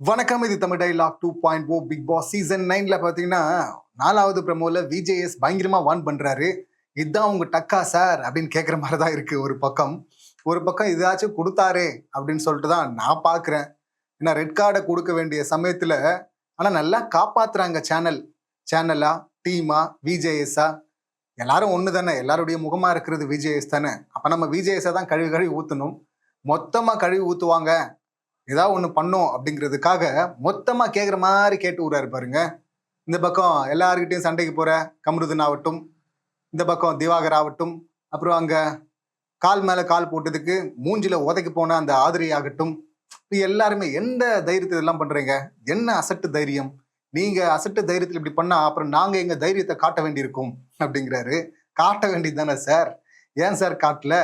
வணக்கம் இது Tamil dialogue two point O Bigg Boss season நைன்ல பாத்தீங்கன்னா நாலாவது ப்ரமோல விஜேஎஸ் பயங்கரமா வான் பண்றாரு. இதுதான் உங்க டக்கா சார் அப்படின்னு கேட்குற மாதிரி தான் இருக்கு ஒரு பக்கம். ஒரு பக்கம் இதாச்சும் கொடுத்தாரே அப்படின்னு சொல்லிட்டு தான் நான் பார்க்குறேன் ஏன்னா ரெட் கார்டை கொடுக்க வேண்டிய சமயத்தில் ஆனால் நல்லா காப்பாத்துறாங்க சேனல் சேனலா டீமா விஜேஎஸ்ஸா எல்லாரும் ஒன்று தானே எல்லாருடைய முகமாக இருக்கிறது விஜேஎஸ் தானே. அப்போ நம்ம விஜேஎஸ்ஸை தான் கழுவி கழுவி ஊற்றணும் மொத்தமாக கழுவி ஊற்றுவாங்க ஏதாவது ஒன்று பண்ணோம் அப்படிங்கிறதுக்காக மொத்தமாக கேட்குற மாதிரி கேட்டு விடுறாரு பாருங்க. இந்த பக்கம் எல்லாருக்கிட்டையும் சண்டைக்கு போகிற கமருதன் ஆகட்டும் இந்த பக்கம் திவாகர் ஆகட்டும் அப்புறம் அங்கே கால் மேலே கால் போட்டதுக்கு மூஞ்சில் உதைக்கு போன அந்த ஆதிரி ஆகட்டும். இப்போ எல்லாருமே எந்த தைரியத்தை இதெல்லாம் பண்ணுறீங்க என்ன அசட்டு தைரியம்? நீங்கள் அசட்டு தைரியத்தில் இப்படி பண்ணால் அப்புறம் நாங்கள் எங்கள் தைரியத்தை காட்ட வேண்டியிருக்கும் அப்படிங்கிறாரு. காட்ட வேண்டியது தானே சார்? ஏன் சார் காட்டல?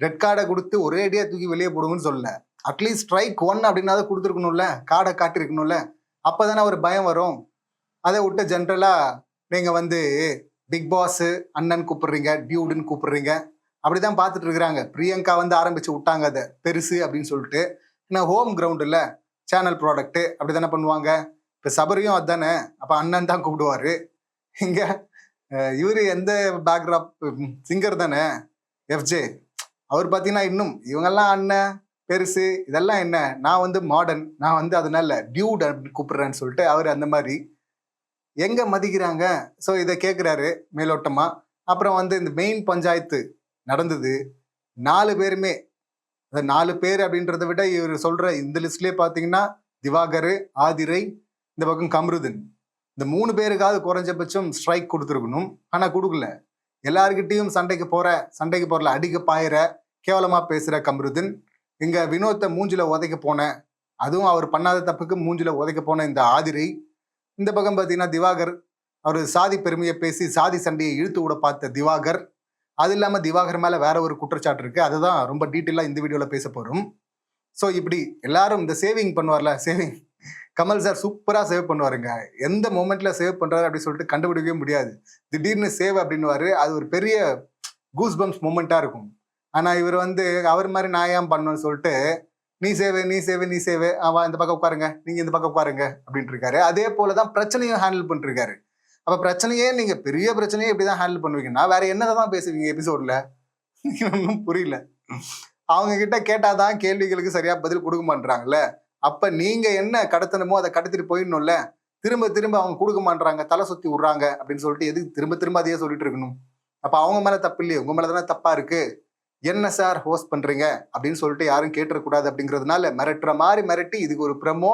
ரெட் கார்டை கொடுத்து ஒரேடியாக தூக்கி வெளியே போடுங்கன்னு சொல்லலை. அட்லீஸ்ட் ஸ்ட்ரைக் ஒன் அப்படின்னாவது கொடுத்துருக்கணும்ல கார்டை காட்டியிருக்கணும்ல அப்போ தானே ஒரு பயம் வரும். அதை விட்டு ஜென்ரலாக நீங்கள் வந்து பிக் பாஸு அண்ணன் கூப்பிடுறீங்க டியூடுன்னு கூப்பிடுறீங்க. அப்படிதான் பார்த்துட்டு இருக்கிறாங்க. பிரியங்கா வந்து ஆரம்பித்து விட்டாங்க அதை பெருசு அப்படின்னு சொல்லிட்டு. ஏன்னா ஹோம் கிரவுண்டில் சேனல் ப்ராடக்ட்டு அப்படி தானே பண்ணுவாங்க. இப்போ சபரியும் அதுதானே அப்போ அண்ணன் தான் கூப்பிடுவாரு. இங்கே இவர் எந்த பேக்ராப் சிங்கர் தானே எஃப்ஜே அவர் பார்த்தீங்கன்னா இன்னும் இவங்கெல்லாம் அண்ணன் பெருசு இதெல்லாம் என்ன? நான் வந்து மாடர்ன் நான் வந்து அதனால டியூட் அப்படின்னு கூப்பிடுறேன்னு சொல்லிட்டு அவர் அந்த மாதிரி எங்க மதிக்கிறாங்க? ஸோ இதை கேட்குறாரு மேலோட்டமா. அப்புறம் வந்து இந்த மெயின் பஞ்சாயத்து நடந்தது. நாலு பேருமே அந்த நாலு பேர் அப்படின்றத விட இவர் சொல்ற இந்த லிஸ்ட்லேயே பார்த்தீங்கன்னா திவாகர் ஆதிரை இந்த பக்கம் கம்ருதன். இந்த மூணு பேருக்காவது குறைஞ்சபட்சம் ஸ்ட்ரைக் கொடுத்துருக்கணும். ஆனால் கொடுக்கல. எல்லாருக்கிட்டையும் சண்டைக்கு போற சண்டைக்கு போறல அடிக்க பாயிற கேவலமா பேசுற கம்ருதன். இங்க வினோத்தை மூஞ்சில உதைக்க போன அதுவும் அவர் பண்ணாத தப்புக்கு மூஞ்சில உதைக்க போன இந்த ஆதிரை இந்த பக்கம் பார்த்தீங்கன்னா திவாகர் அவர் சாதி பெருமையை பேசி சாதி சண்டையை இழுத்து விட பார்த்த திவாகர் அது இல்லாமல் திவாகர் மேல வேற ஒரு குற்றச்சாட்டு இருக்கு. அதுதான் ரொம்ப டீட்டெயிலாக இந்த வீடியோல பேச போறோம். ஸோ இப்படி எல்லாரும் இந்த சேவிங் பண்ணுவார்ல சேவிங் கமல் சார் சூப்பராக சேவ் பண்ணுவாருங்க. எந்த மூமெண்ட்ல சேவ் பண்றாரு அப்படின்னு சொல்லிட்டு கண்டுபிடிக்கவே முடியாது. திடீர்னு சேவ் அப்படின்னுவாரு. அது ஒரு பெரிய கூஸ் பம்ப்ஸ் மூமெண்ட்டாக இருக்கும். ஆனால் இவர் வந்து அவர் மாதிரி நான் ஏன் பண்ணணும்னு சொல்லிட்டு நீ சேவு நீ சேவு நீ சேவு அவன் இந்த பக்கம் உட்காருங்க நீங்கள் இந்த பக்கம் உட்காருங்க அப்படின்ட்டு இருக்காரு அதே போலதான் பிரச்சனையும் ஹேண்டில் பண்ணிருக்காரு அப்போ பிரச்சனையே நீங்கள் பெரிய பிரச்சனையே இப்படிதான் ஹேண்டில் பண்ணுவீங்கன்னா வேற என்னதை தான் பேசுவீங்க எபிசோடில் ஒன்றும் புரியல. அவங்க கிட்ட கேட்டாதான் கேள்விகளுக்கு சரியா பதில் கொடுக்க மாட்டாங்கல்ல அப்ப நீங்க என்ன கடத்தணுமோ அதை கடத்திட்டு போயிடணும்ல? திரும்ப திரும்ப அவங்க கொடுக்க மாட்டாங்க தலை சுத்தி விடுறாங்க அப்படின்னு சொல்லிட்டு எதுக்கு திரும்ப திரும்ப அதையே சொல்லிட்டு இருக்கணும்? அப்ப அவங்க மேல தப்பு இல்லையே? உங்க மேல தானே தப்பா இருக்கு? என்ன சார் ஹோஸ்ட் பண்றீங்க? அப்படின்னு சொல்லிட்டு யாரும் கேட்டுறக்கூடாது அப்படிங்கிறதுனால மிரட்டுற மாதிரி மிரட்டி இதுக்கு ஒரு ப்ரமோ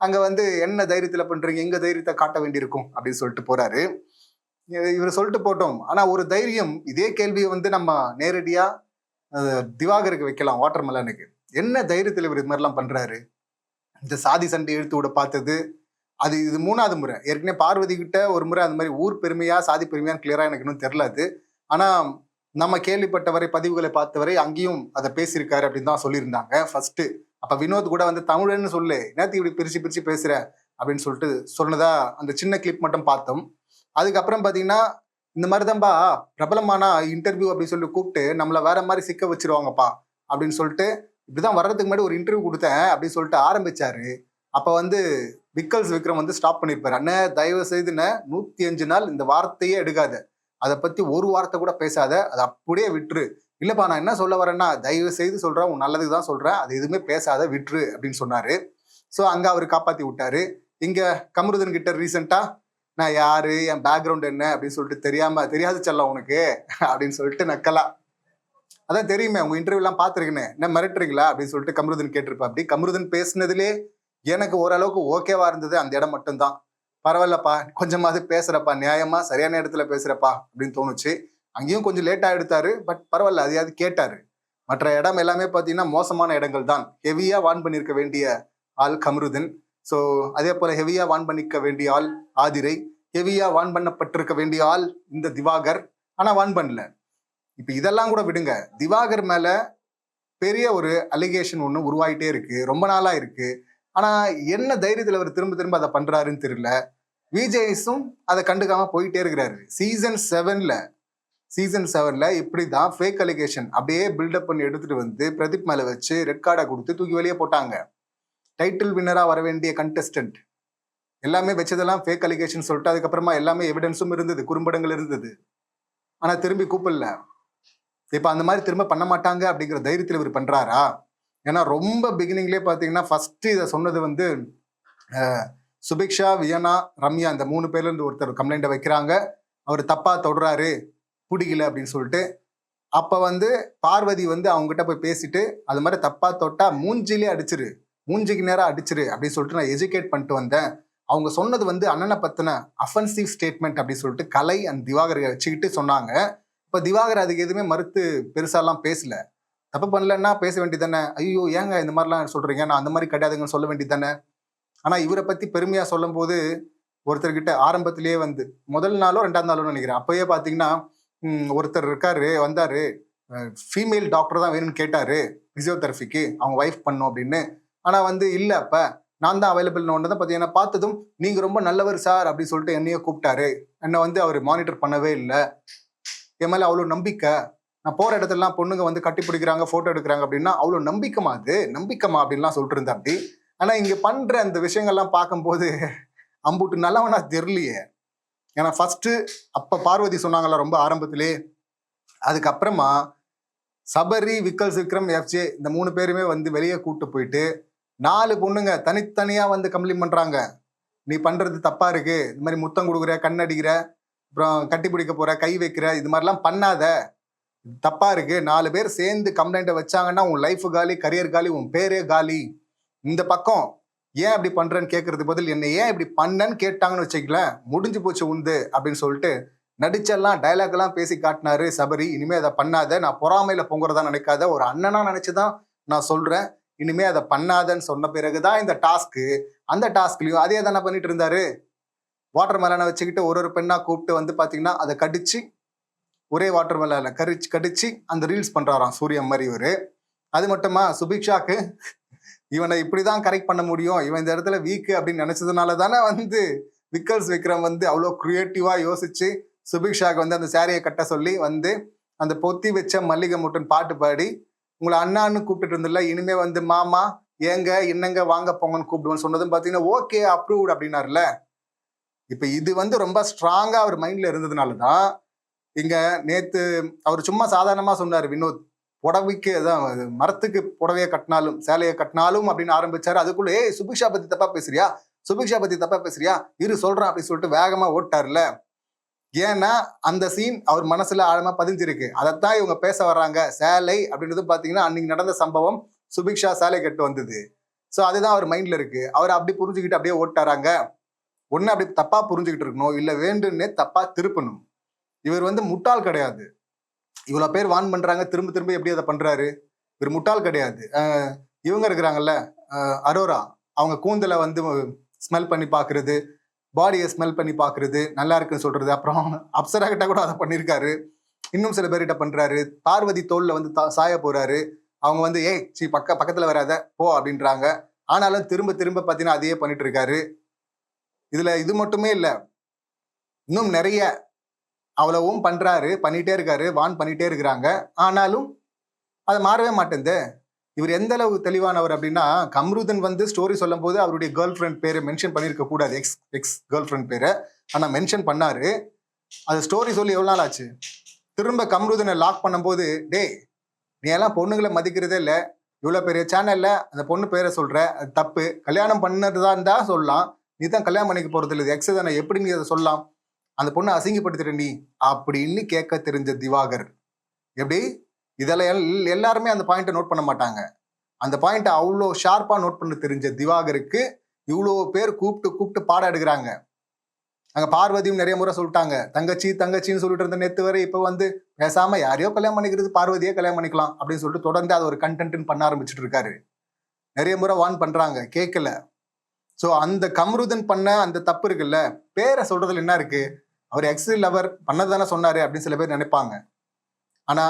அங்க வந்து என்ன தைரியத்துல பண்றீங்க? எங்க தைரியத்தை காட்ட வேண்டியிருக்கும்? அப்படின்னு சொல்லிட்டு போறாரு. இவர் சொல்லிட்டு போட்டோம். ஆனா ஒரு தைரியம் இதே கேள்வியை வந்து நம்ம நேரடியா திவாகருக்கு வைக்கலாம் வாட்டர் மெலனுக்கு என்ன தைரியத்தில் இவர் இது மாதிரிலாம் பண்றாரு? இந்த சாதி சண்டை இழுத்து விட பார்த்தது அது இது மூணாவது முறை. ஏற்கனவே பார்வதி கிட்ட ஒரு முறை அந்த மாதிரி ஊர் பெருமையா சாதி பெருமையான்னு கிளியரா எனக்கு இன்னும் தெரியல அது. ஆனா நம்ம கேள்விப்பட்டவரை பதிவுகளை பார்த்தவரை அங்கேயும் அதை பேசியிருக்காரு அப்படின்னு தான் சொல்லியிருந்தாங்க. ஃபர்ஸ்ட் அப்ப வினோத் கூட வந்து தமிழன்னு சொல்லு. நேற்று இப்படி பிரிச்சு பிரிச்சு பேசுற? அப்படின்னு சொல்லிட்டு சொன்னதா அந்த சின்ன கிளிப் மட்டும் பார்த்தோம். அதுக்கப்புறம் பார்த்தீங்கன்னா இந்த மாதிரி தான்ப்பா பிரபலமான இன்டர்வியூ அப்படின்னு சொல்லி கூப்பிட்டு நம்மளை வேற மாதிரி சிக்க வச்சிருவாங்கப்பா. அப்படின்னு சொல்லிட்டு இப்படிதான் வர்றதுக்கு முன்னாடி ஒரு இன்டர்வியூ கொடுத்தேன். அப்படின்னு சொல்லிட்டு ஆரம்பிச்சாரு. அப்போ வந்து விக்கல்ஸ் விக்ரம் வந்து ஸ்டாப் பண்ணியிருப்பார். அண்ணே தயவு செய்துண்ணே நூற்றி அஞ்சு நாள் இந்த வார்த்தையே எடுக்காது. அதை பத்தி ஒரு வார்த்தை கூட பேசாத அதை அப்படியே விட்டுரு. இல்லப்பா நான் என்ன சொல்ல வரேன்னா தயவு செய்து சொல்றேன் உன் நல்லதுக்கு தான் சொல்றேன் அது எதுவுமே பேசாத விட்டுரு அப்படின்னு சொன்னாரு. ஸோ அங்க அவர் காப்பாத்தி விட்டாரு. இங்க கமருதன் கிட்ட ரீசெண்டா நான் யாரு என் பேக்ரவுண்ட் என்ன அப்படின்னு சொல்லிட்டு தெரியாம தெரியாது செல்லம் உனக்கு அப்படின்னு சொல்லிட்டு நக்கலா. அதான் தெரியுமே உங்க இன்டர்வியூலாம் எல்லாம் என்ன மிரட்டுறீங்களா அப்படின்னு சொல்லிட்டு கமருதன் கேட்டிருப்பா அப்படி கமருதன் பேசினதுலே எனக்கு ஓரளவுக்கு ஓகேவா இருந்தது அந்த இடம் மட்டும்தான். பரவாயில்லப்பா கொஞ்சமாவது பேசுறப்பா நியாயமா சரியான இடத்துல பேசுறப்பா அப்படின்னு தோணுச்சு. அங்கேயும் கொஞ்சம் லேட்டாக எடுத்தாரு பட் பரவாயில்ல அதையாவது கேட்டாரு. மற்ற இடம் எல்லாமே பார்த்தீங்கன்னா மோசமான இடங்கள் தான். ஹெவியா வான் பண்ணியிருக்க வேண்டிய ஆள் கமருதன். ஸோ அதே போல ஹெவியா வான் பண்ணிக்க வேண்டிய ஆள் ஆதிரை ஹெவியா வான் பண்ணப்பட்டிருக்க வேண்டிய ஆள் இந்த திவாகர் ஆனா வான் பண்ணல. இப்ப இதெல்லாம் கூட விடுங்க. திவாகர் மேல பெரிய ஒரு அலிகேஷன் ஒன்று உருவாயிட்டே இருக்கு. ரொம்ப நாளா இருக்கு. ஆனா என்ன தைரியத்தில் அவர் திரும்ப திரும்ப அதை பண்றாருன்னு தெரியல. விஜேஸும் அதை கண்டுக்காம போயிட்டே இருக்கிறாரு. சீசன் செவன்ல சீசன் செவன்ல இப்படிதான் ஃபேக் அலிகேஷன் அப்படியே பில்டப் பண்ணி எடுத்துட்டு வந்து பிரதீப் மேல வச்சு ரெட் கார்டை கொடுத்து தூக்கி வெளியே போட்டாங்க. டைட்டில் வின்னரா வர வேண்டிய கண்டெஸ்டன்ட் எல்லாமே வச்சதெல்லாம் ஃபேக் அலிகேஷன் சொல்லிட்டு அதுக்கப்புறமா எல்லாமே எவிடன்ஸும் இருந்தது குறும்படங்கள் இருந்தது. ஆனா திரும்பி கூப்பிடல. இப்போ அந்த மாதிரி திரும்ப பண்ண மாட்டாங்க அப்படிங்கிற தைரியத்தில் இவர் பண்றாரா? ஏன்னா ரொம்ப பிகினிங்லேயே பார்த்தீங்கன்னா ஃபர்ஸ்ட் இதை சொன்னது வந்து சுபிக்ஷா வியனா ரம்யா இந்த மூணு பேர்ல இருந்து ஒருத்தர் கம்ப்ளைண்ட்டை வைக்கிறாங்க. அவர் தப்பா தொடுறாரு பிடிக்கல அப்படின்னு சொல்லிட்டு அப்ப வந்து பார்வதி வந்து அவங்ககிட்ட போய் பேசிட்டு அது மாதிரி தப்பா தொட்டா மூஞ்சிலே அடிச்சிரு மூஞ்சிக்கு நேரம் அடிச்சிரு அப்படின்னு சொல்லிட்டு நான் எஜுகேட் பண்ணிட்டு வந்தேன். அவங்க சொன்னது வந்து அண்ணனை பத்தின அஃபென்சிவ் ஸ்டேட்மெண்ட் அப்படின்னு சொல்லிட்டு கலை அண்ட் திவாகரை வச்சுக்கிட்டு சொன்னாங்க. இப்ப திவாகர் அதுக்கு எதுவுமே மறுத்து பெருசாலாம் பேசல. தப்பு பண்ணலன்னா பேச வேண்டியதானே ஐயோ ஏங்க இந்த மாதிரிலாம் சொல்றீங்க? நான் அந்த மாதிரி கிடையாதுங்கன்னு சொல்ல வேண்டியதானே ஆனா இவரை பத்தி பெருமையா சொல்லும்போது ஒருத்தர்கிட்ட ஆரம்பத்திலேயே வந்து முதல் நாளோ ரெண்டாம் நாளோ நினைக்கிறேன். அப்பயே பாத்தீங்கன்னா ஒருத்தர் இருக்காரு வந்தாரு. ஃபீமேல் டாக்டர் தான் வேணும்னு கேட்டாரு பிசியோதெரபிக்கு அவங்க ஒய்ஃப் பண்ணும் அப்படின்னு. ஆனா வந்து இல்ல அப்ப நான் தான் அவைலபிள் ஒன்று தான் பார்த்தீங்கன்னா பார்த்ததும் நீங்க ரொம்ப நல்லவர் சார் அப்படின்னு சொல்லிட்டு என்னையே கூப்பிட்டாரு. என்னை வந்து அவர் மானிட்டர் பண்ணவே இல்லை. என் மேலே அவ்வளோ நம்பிக்கை. நான் போற இடத்துலலாம் பொண்ணுங்க வந்து கட்டி பிடிக்கிறாங்க ஃபோட்டோ எடுக்கிறாங்க அப்படின்னா அவ்வளோ நம்பிக்கைமா அது? நம்பிக்கைமா அப்படின்லாம் சொல்லிட்டு இருந்தா அப்படி ஆனால் இங்கே பண்ணுற அந்த விஷயங்கள்லாம் பார்க்கும்போது அம்புட்டு நல்லவனா தெரியலையே. ஏன்னா ஃபஸ்ட்டு அப்போ பார்வதி சொன்னாங்களா ரொம்ப ஆரம்பத்திலே? அதுக்கப்புறமா சபரி விக்கல் விக்ரம் எஃப்ஜே இந்த மூணு பேருமே வந்து வெளியே கூப்பிட்டு போயிட்டு நாலு பொண்ணுங்க தனித்தனியாக வந்து கம்ப்ளைண்ட் பண்ணுறாங்க நீ பண்ணுறது தப்பாக இருக்குது இந்த மாதிரி முத்தம் கொடுக்குற கண் அடிக்கிற அப்புறம் கட்டி பிடிக்க போகிற கை வைக்கிற இது மாதிரிலாம் பண்ணாத. தப்பாக இருக்குது நாலு பேர் சேர்ந்து கம்ப்ளைண்ட்டை வச்சாங்கன்னா உன் லைஃப் காலி கரியர் காலி உன் பேரே காலி. இந்த பக்கம் ஏன் அப்படி பண்றேன்னு கேட்கறது பதில் என்ன ஏன் இப்படி பண்ணன்னு கேட்டாங்கன்னு வச்சுக்கல முடிஞ்சு போச்சு உண்டு அப்படின்னு சொல்லிட்டு நடிச்செல்லாம் டைலாக் எல்லாம் பேசி காட்டினாரு சபரி இனிமே அதை பண்ணாத நான் பொறாமையில பொங்குறதா நினைக்காத ஒரு அண்ணனா நினைச்சுதான் நான் சொல்றேன் இனிமே அதை பண்ணாதன்னு சொன்ன பிறகுதான் இந்த டாஸ்க்கு அந்த டாஸ்க்லயும் அதே தானே பண்ணிட்டு இருந்தாரு. வாட்டர் மெலனை வச்சுக்கிட்டு ஒரு ஒரு பெண்ணா கூப்பிட்டு வந்து பாத்தீங்கன்னா அதை கடிச்சு ஒரே வாட்டர் மெலனை கரிச்சு கடிச்சு அந்த ரீல்ஸ் பண்றாராம் சூரியன் மாதிரி இவரு. அது மட்டுமா சுபிக்ஷாக்கு? இவனை இப்படிதான் கரெக்ட் பண்ண முடியும். இவன் இந்த இடத்துல வீக்கு அப்படின்னு நினைச்சதுனால தானே வந்து விக்கல்ஸ் விக்ரம் வந்து அவ்வளோ கிரியேட்டிவா யோசிச்சு சுபிக்ஷாக்கு வந்து அந்த சாரியை கட்ட சொல்லி வந்து அந்த பொத்தி வச்ச மல்லிகை முட்டன் பாட்டு பாடி உங்களை அண்ணான்னு கூப்பிட்டு இருந்தில்ல இனிமே வந்து மாமா ஏங்க என்னங்க வாங்க போங்கன்னு கூப்பிடுவோன்னு சொன்னதும் பார்த்தீங்கன்னா ஓகே அப்ரூவ்ட் அப்படின்னாருல இப்போ இது வந்து ரொம்ப ஸ்ட்ராங்காக அவர் மைண்டில் இருந்ததுனால தான் இங்கே நேற்று அவர் சும்மா சாதாரணமாக சொன்னார் வினோத் புடவைக்கு அதான் மரத்துக்கு புடவையை கட்டினாலும் சேலையை கட்டினாலும் அப்படின்னு ஆரம்பிச்சாரு. அதுக்குள்ளே ஏய் சுபிக்ஷா பத்தி தப்பா பேசுறியா? சுபிக்ஷா பத்தி தப்பா பேசுறியா? இரு சொல்றேன் அப்படின்னு சொல்லிட்டு வேகமா ஓட்டார்ல. ஏன்னா அந்த சீன் அவர் மனசுல ஆழமா பதிஞ்சிருக்கு. அதைத்தான் இவங்க பேச வர்றாங்க. சேலை அப்படின்றது பாத்தீங்கன்னா அன்னைக்கு நடந்த சம்பவம் சுபிக்ஷா சேலை கட்டு வந்தது. ஸோ அதுதான் அவர் மைண்ட்ல இருக்கு. அவர் அப்படி புரிஞ்சுக்கிட்டு அப்படியே ஓட்டாராங்க. ஒன்று அப்படி தப்பா புரிஞ்சுக்கிட்டு இருக்கணும். இல்லை வேண்டுன்னே தப்பா திருப்பணும். இவர் வந்து முட்டாள் கிடையாது. இவ்வளோ பேர் வான் பண்ணுறாங்க திரும்ப திரும்ப எப்படி அதை பண்ணுறாரு இவர் முட்டாள் கிடையாது. இவங்க இருக்கிறாங்கல்ல அரோரா அவங்க கூந்தலை வந்து ஸ்மெல் பண்ணி பார்க்குறது பாடியை ஸ்மெல் பண்ணி பார்க்குறது நல்லா இருக்குன்னு சொல்கிறது அப்புறம் அப்சரா கிட்ட கூட அதை பண்ணியிருக்காரு இன்னும் சில பேர்கிட்ட பண்ணுறாரு பார்வதி தோளில் வந்து தா- சாய போகிறாரு அவங்க வந்து ஏய் சீ பக்க பக்கத்தில் வராத போ அப்படின்றாங்க. ஆனாலும் திரும்ப திரும்ப பார்த்தீங்கன்னா அதையே பண்ணிட்டு இருக்காரு. இதில் இது மட்டுமே இல்லை இன்னும் நிறைய அவ்வளவும் பண்ணுறாரு பண்ணிகிட்டே இருக்காரு வான் பண்ணிகிட்டே இருக்கிறாங்க. ஆனாலும் அது மாறவே மாட்டேங்குது இவர் எந்த அளவு தெளிவானவர் அப்படின்னா கம்ருதன் வந்து ஸ்டோரி சொல்லும் போது அவருடைய கேர்ள் ஃப்ரெண்ட் பேரை மென்ஷன் பண்ணியிருக்க கூடாது. எக்ஸ் எக்ஸ் கேர்ள் ஃப்ரெண்ட் பேரை. ஆனால் மென்ஷன் பண்ணாரு. அது ஸ்டோரி சொல்லி எவ்வளோ நாள் ஆச்சு? திரும்ப கம்ருதனை லாக் பண்ணும்போது டேய் நீ எல்லாம் பொண்ணுங்களை மதிக்கிறதே இல்லை. இவ்வளோ பெரிய சேனலில் அந்த பொண்ணு பேரை சொல்கிற அது தப்பு. கல்யாணம் பண்ணதுதான் இருந்தால் சொல்லலாம். நீ தான் கல்யாணம் பண்ணிக்க போகிறது இல்லை எக்ஸ் தானே. எப்படி நீ அதை சொல்லலாம்? அந்த பொண்ணை அசிங்கப்படுத்திட்ட நீ அப்படின்னு கேட்க தெரிஞ்ச திவாகர். எப்படி? இதெல்லாம் எல்- எல்லாருமே அந்த பாயிண்ட்டை நோட் பண்ண மாட்டாங்க. அந்த பாயிண்ட்டை அவ்வளோ ஷார்ப்பாக நோட் பண்ண தெரிஞ்ச திவாகருக்கு இவ்வளோ பேர் கூப்பிட்டு கூப்பிட்டு பாடம் எடுக்கிறாங்க. அங்கே பார்வதியும் நிறைய முறை சொல்லிட்டாங்க. தங்கச்சி தங்கச்சின்னு சொல்லிட்டு இருந்த நேற்று வரை இப்போ வந்து பேசாமல் யாரையோ கல்யாணம் பண்ணிக்கிறது பார்வதியே கல்யாணம் பண்ணிக்கலாம் அப்படின்னு சொல்லிட்டு தொடர்ந்து அது ஒரு கண்டென்ட்னு பண்ண ஆரம்பிச்சிட்டு இருக்காரு. நிறைய முறை வான் பண்ணுறாங்க கேட்கல. ஸோ அந்த கம்ருதன் பண்ண அந்த தப்பு இருக்குல்ல? பேரை சொல்றதுல என்ன இருக்குது அவர் எக்ஸ் லவர் பண்ணது தானே சொன்னாரு அப்படின்னு சில பேர் நினைப்பாங்க. ஆனா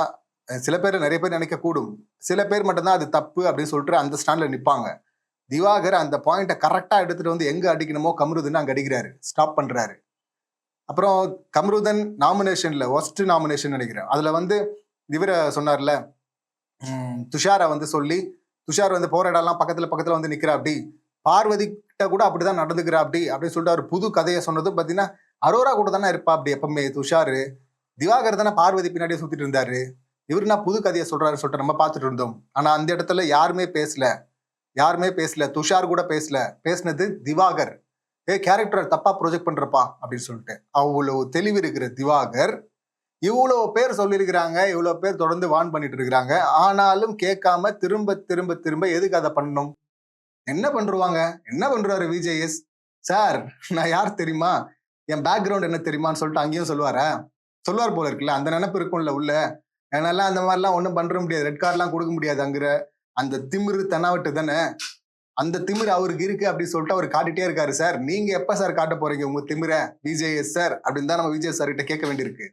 சில பேர் நிறைய பேர் நினைக்க கூடும் சில பேர் மட்டும்தான் அது தப்பு அப்படின்னு சொல்லிட்டு அந்த ஸ்டாண்ட்ல நிப்பாங்க. திவாகர் அந்த பாயிண்ட்டை கரெக்டா எடுத்துட்டு வந்து எங்க அடிக்கணுமோ கம்ருதன் அங்க அடிக்கிறாரு. ஸ்டாப் பண்றாரு. அப்புறம் கம்ருதன் நாமினேஷன்ல ஒஸ்ட் நாமினேஷன் நினைக்கிறேன். அதுல வந்து இவரை சொன்னார்ல துஷாரை வந்து சொல்லி துஷார் வந்து போகிற இடம்லாம் பக்கத்துல பக்கத்துல வந்து நிக்கிறா அப்படி பார்வதி கிட்ட கூட அப்படிதான் நடந்துக்கிறா அப்படி அப்படின்னு சொல்லிட்டு அவர் புது கதையை சொன்னதும் பாத்தீங்கன்னா அரோரா கூட தானே இருப்பா அப்படி எப்பவுமே துஷாரு. திவாகர் தானே பார்வதி பின்னாடியே சுத்திட்டு இருந்தாரு. இவர் நான் புது கதையை சொல்றாரு சொல்லிட்டு நம்ம பார்த்துட்டு இருந்தோம். ஆனா அந்த இடத்துல யாருமே பேசல. யாருமே பேசல. துஷார் கூட பேசல. பேசினது திவாகர். ஏ கேரக்டர் தப்பா ப்ரொஜெக்ட் பண்றப்பா அப்படின்னு சொல்லிட்டு. அவ்வளவு தெளிவு இருக்கிற திவாகர். இவ்வளவு பேர் சொல்லியிருக்கிறாங்க. இவ்வளவு பேர் தொடர்ந்து வான் பண்ணிட்டு இருக்கிறாங்க. ஆனாலும் கேட்காம திரும்ப திரும்ப திரும்ப எதுக்கு அதை பண்ணணும்? என்ன பண்ருவாங்க? என்ன பண்றாரு விஜேஎஸ்? சார் நான் யார் தெரியுமா? என் பேக்ரவுண்ட் என்ன தெரியுமான்னு சொல்லிட்டு அங்கேயும் சொல்லுவாரா. சொல்லுவார் போல இருக்குல்ல அந்த நினைப்பு இருக்கும்ல உள்ள. என்னால அந்த மாதிரிலாம் ஒன்றும் பண்ற முடியாது. ரெட் கார்ட்லாம் கொடுக்க முடியாது அங்குற. அந்த திமிரு தென்னாவட்டு தானே. அந்த திமிர் அவருக்கு இருக்கு அப்படின்னு சொல்லிட்டு அவர் காட்டிட்டே இருக்காரு சார். நீங்க எப்ப சார் காட்ட போறீங்க உங்க திமிர? விஜேஎஸ் சார் அப்படின்னு தான் நம்ம விஜய் சார் கிட்ட கேட்க வேண்டியிருக்கு.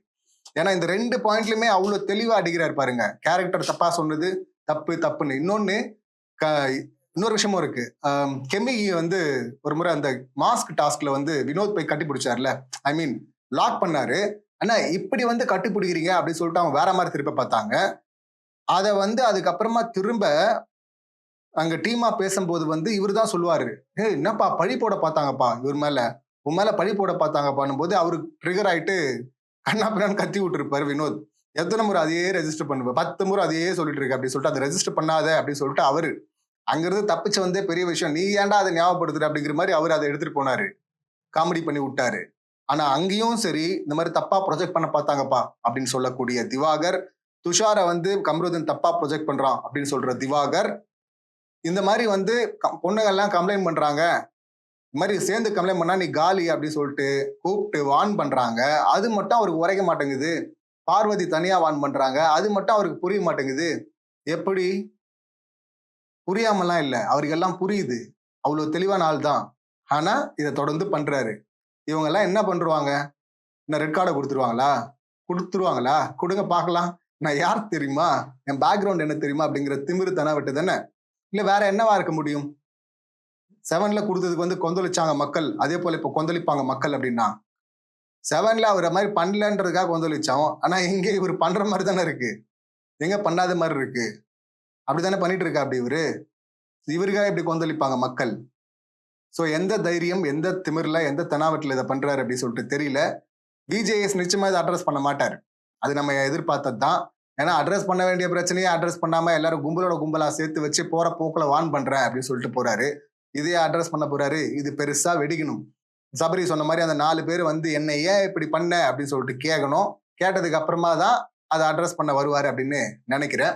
ஏன்னா இந்த ரெண்டு பாயிண்ட்லயுமே அவ்வளவு தெளிவா அடிக்கிறார் பாருங்க. கேரக்டர் தப்பா சொன்னது தப்பு தப்புன்னு. இன்னொன்னு க- இன்னொரு விஷயமும் இருக்கு. ஆம், கெமி வந்து ஒரு முறை அந்த மாஸ்க் டாஸ்க்ல வந்து வினோத் போய் கட்டி பிடிச்சார்ல. ஐ மீன் லாக் பண்ணாரு. ஆனா இப்படி வந்து கட்டி பிடிக்கிறீங்க அப்படின்னு சொல்லிட்டு அவங்க வேற மாதிரி திருப்ப பார்த்தாங்க. அதை வந்து அதுக்கப்புறமா திரும்ப அங்க டீமா பேசும்போது வந்து இவர் தான் சொல்லுவாரு. ஏ என்னப்பா பழி போட பார்த்தாங்கப்பா இவர் மேல. உன் மேல பழி போட பார்த்தாங்கப்பான்னு போது அவரு ட்ரிகர் ஆயிட்டு கண்ணா பின்னான்னு கத்தி விட்டுருப்பாரு வினோத். எத்தனை முறை அதையே ரெஜிஸ்டர் பண்ணுவேன் பத்து முறை அதையே சொல்லிட்டு இருக்கு. அப்படின்னு சொல்லிட்டு அதை ரெஜிஸ்டர் பண்ணாத அப்படின்னு சொல்லிட்டு அவரு அங்கிருந்து தப்பிச்சு வந்தே பெரிய விஷயம். நீ ஏன்டா அதை ஞாபகப்படுத்துற? அப்படிங்கிற மாதிரி அவர் அதை எடுத்துட்டு போனாரு. காமெடி பண்ணி விட்டாரு. ஆனா அங்கேயும் சரி இந்த மாதிரி தப்பா ப்ரொஜெக்ட் பண்ண பார்த்தாங்கப்பா அப்படின்னு சொல்லக்கூடிய திவாகர் துஷாரை வந்து கம்ருதன் தப்பா ப்ரொஜெக்ட் பண்றான் அப்படின்னு சொல்ற திவாகர் இந்த மாதிரி வந்து க- கம்ப்ளைண்ட் பண்றாங்க. இந்த மாதிரி சேர்ந்து கம்ப்ளைண்ட் பண்ணா நீ காலி அப்படின்னு சொல்லிட்டு கூப்பிட்டு வான் பண்றாங்க. அது மட்டும் அவருக்கு உரைக்க மாட்டேங்குது. பார்வதி தனியா வான் பண்றாங்க. அது மட்டும் அவருக்கு புரிய மாட்டேங்குது. எப்படி? புரியாமலாம் இல்லை. அவருக்கு எல்லாம் புரியுது. அவ்வளோ தெளிவான ஆள் தான். ஆனால் இதை தொடர்ந்து பண்ணுறாரு இவங்கெல்லாம் என்ன பண்ணுருவாங்க இன்னும் ரெட் கார்டை கொடுத்துருவாங்களா? கொடுத்துருவாங்களா? கொடுங்க பார்க்கலாம். நான் யார் தெரியுமா? என் பேக்ரவுண்ட் என்ன தெரியுமா? அப்படிங்கிற திமிரு தானே விட்டு தானே? இல்லை வேற என்னவா இருக்க முடியும்? செவனில் கொடுத்ததுக்கு வந்து கொந்தளிச்சாங்க மக்கள். அதே போல் இப்போ கொந்தளிப்பாங்க மக்கள் அப்படின்னா. செவனில் அவர் மாதிரி பண்ணலன்றதுக்காக கொந்தளிச்சோம். ஆனால் இங்கே இவர் பண்ணுற மாதிரி தானே இருக்குது எங்கே பண்ணாத மாதிரி இருக்குது அப்படித்தானே பண்ணிட்டு இருக்கா அப்படி இவரு? இவருக்காக இப்படி கொந்தளிப்பாங்க மக்கள். ஸோ எந்த தைரியம் எந்த திமிர்ல எந்த தெனாவட்டில் இதை பண்றாரு அப்படின்னு சொல்லிட்டு தெரியல. பிஜேஎஸ் நிச்சயமா இதை அட்ரஸ் பண்ண மாட்டார். அது நம்ம எதிர்பார்த்தது தான். ஏன்னா அட்ரஸ் பண்ண வேண்டிய பிரச்சனையை அட்ரஸ் பண்ணாம எல்லாரும் கும்பலோட கும்பலா சேர்த்து வச்சு போற போக்கில் வான் பண்றேன் அப்படின்னு சொல்லிட்டு போறாரு. இதையே அட்ரஸ் பண்ண போறாரு. இது பெருசா வெடிக்கணும். சபரி சொன்ன மாதிரி அந்த நாலு பேர் வந்து என்ன ஏன் இப்படி பண்ண? அப்படின்னு சொல்லிட்டு கேட்கணும் கேட்டதுக்கு அப்புறமா தான் அதை அட்ரஸ் பண்ண வருவாரு அப்படின்னு நினைக்கிறேன்.